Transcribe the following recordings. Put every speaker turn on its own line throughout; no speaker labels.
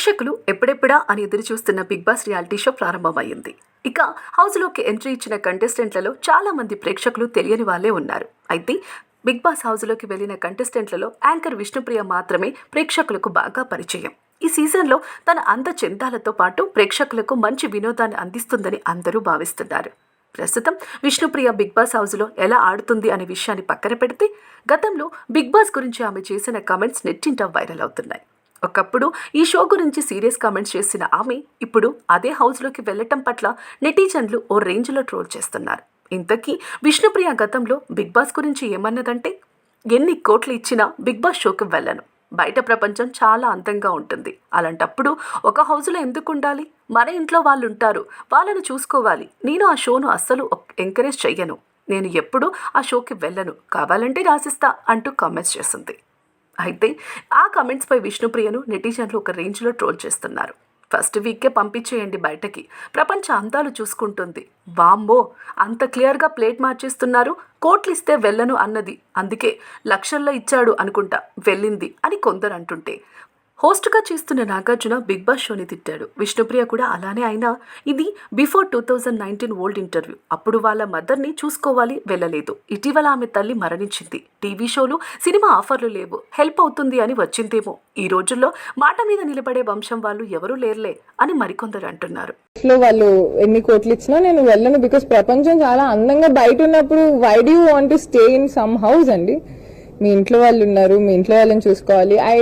ప్రేక్షకులు ఎప్పుడెప్పుడా అని ఎదురు చూస్తున్న బిగ్ బాస్ రియాలిటీ షో ప్రారంభమైంది ఇక హౌస్లోకి ఎంట్రీ ఇచ్చిన కంటెస్టెంట్లలో చాలా మంది ప్రేక్షకులు తెలియని వాళ్ళే ఉన్నారు. అయితే బిగ్ బాస్ హౌస్లోకి వెళ్ళిన కంటెస్టెంట్లలో యాంకర్ విష్ణుప్రియ మాత్రమే ప్రేక్షకులకు బాగా పరిచయం. ఈ సీజన్లో తన అంద చెందాలతో పాటు ప్రేక్షకులకు మంచి వినోదాన్ని అందిస్తుందని అందరూ భావిస్తున్నారు. ప్రస్తుతం విష్ణుప్రియ బిగ్ బాస్ హౌస్లో ఎలా ఆడుతుంది అనే విషయాన్ని పక్కన పెడితే గతంలో బిగ్ బాస్ గురించి ఆమె చేసిన కామెంట్స్ నెట్టింట వైరల్ అవుతున్నాయి. ఒకప్పుడు ఈ షో గురించి సీరియస్ కామెంట్స్ చేసిన ఆమె ఇప్పుడు అదే హౌస్లోకి వెళ్ళటం పట్ల నెటిజన్లు ఓ రేంజ్లో ట్రోల్ చేస్తున్నారు. ఇంతకీ విష్ణుప్రియ గతంలో బిగ్ బాస్ గురించి ఏమన్నదంటే ఎన్ని కోట్లు ఇచ్చినా బిగ్ బాస్ షోకి వెళ్ళను. బయట ప్రపంచం చాలా అందంగా ఉంటుంది. అలాంటప్పుడు ఒక హౌస్లో ఎందుకు ఉండాలి? మన ఇంట్లో వాళ్ళు ఉంటారు వాళ్ళను చూసుకోవాలి. నేను ఆ షోను అస్సలు ఎంకరేజ్ చెయ్యను. నేను ఎప్పుడూ ఆ షోకి వెళ్ళను. కావాలంటే రాసిస్తా అంటూ కామెంట్స్ చేసింది అయితే ఆ కమెంట్స్పై విష్ణుప్రియను నెటిజన్లు ఒక రేంజ్లో ట్రోల్ చేస్తున్నారు. ఫస్ట్ వీకే పంపించేయండి బయటకి. ప్రపంచ అందాలు చూసుకుంటుంది. వామ్మో అంత క్లియర్గా ప్లేట్ మార్చేస్తున్నారు. కోట్లు ఇస్తే వెళ్ళను అన్నది. అందుకే లక్షల్లో ఇచ్చాడు అనుకుంటా. వెళ్ళింది అని కొందరు అంటుంటే. హోస్ట్గా చేస్తున్న నాగార్జున బిగ్ బాస్ షోని తిట్టాడు. విష్ణుప్రియ కూడా అలానే అయినా ఇది before two thousand nineteen old interview. అప్పుడు వాళ్ళ మదర్ని చూసుకోవాలి వెళ్ళలేదు. ఇటీవల ఆమె తల్లి మరణించింది. టీవీ షోలు సినిమా ఆఫర్లు లేవు. హెల్ప్ అవుతుంది అని వచ్చిందేమో. ఈ రోజుల్లో మాట మీద నిలబడే వంశం వాళ్ళు ఎవరూ లేరులే అని మరికొందరు అంటున్నారు.
వాళ్ళు ఎన్ని కోట్లు ఇచ్చినా నేను వెళ్ళను బికాస్ ప్రపంచం చాలా అందంగా బయట ఉన్నప్పుడు why do want to stay in some house అండి? మీ ఇంట్లో వాళ్ళు ఉన్నారు మీ ఇంట్లో వాళ్ళని చూసుకోవాలి. I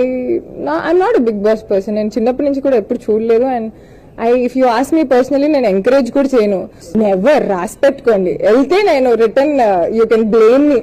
I'm not Bigg Boss person నేను చిన్నప్పటి నుంచి కూడా ఎప్పుడు చూడలేదు. And I if you ask me personally నేను ఎంకరేజ్ కూడా చేయను. నెవర్ రాసి పెట్టుకోండి వెళ్తే నేను return you can blame me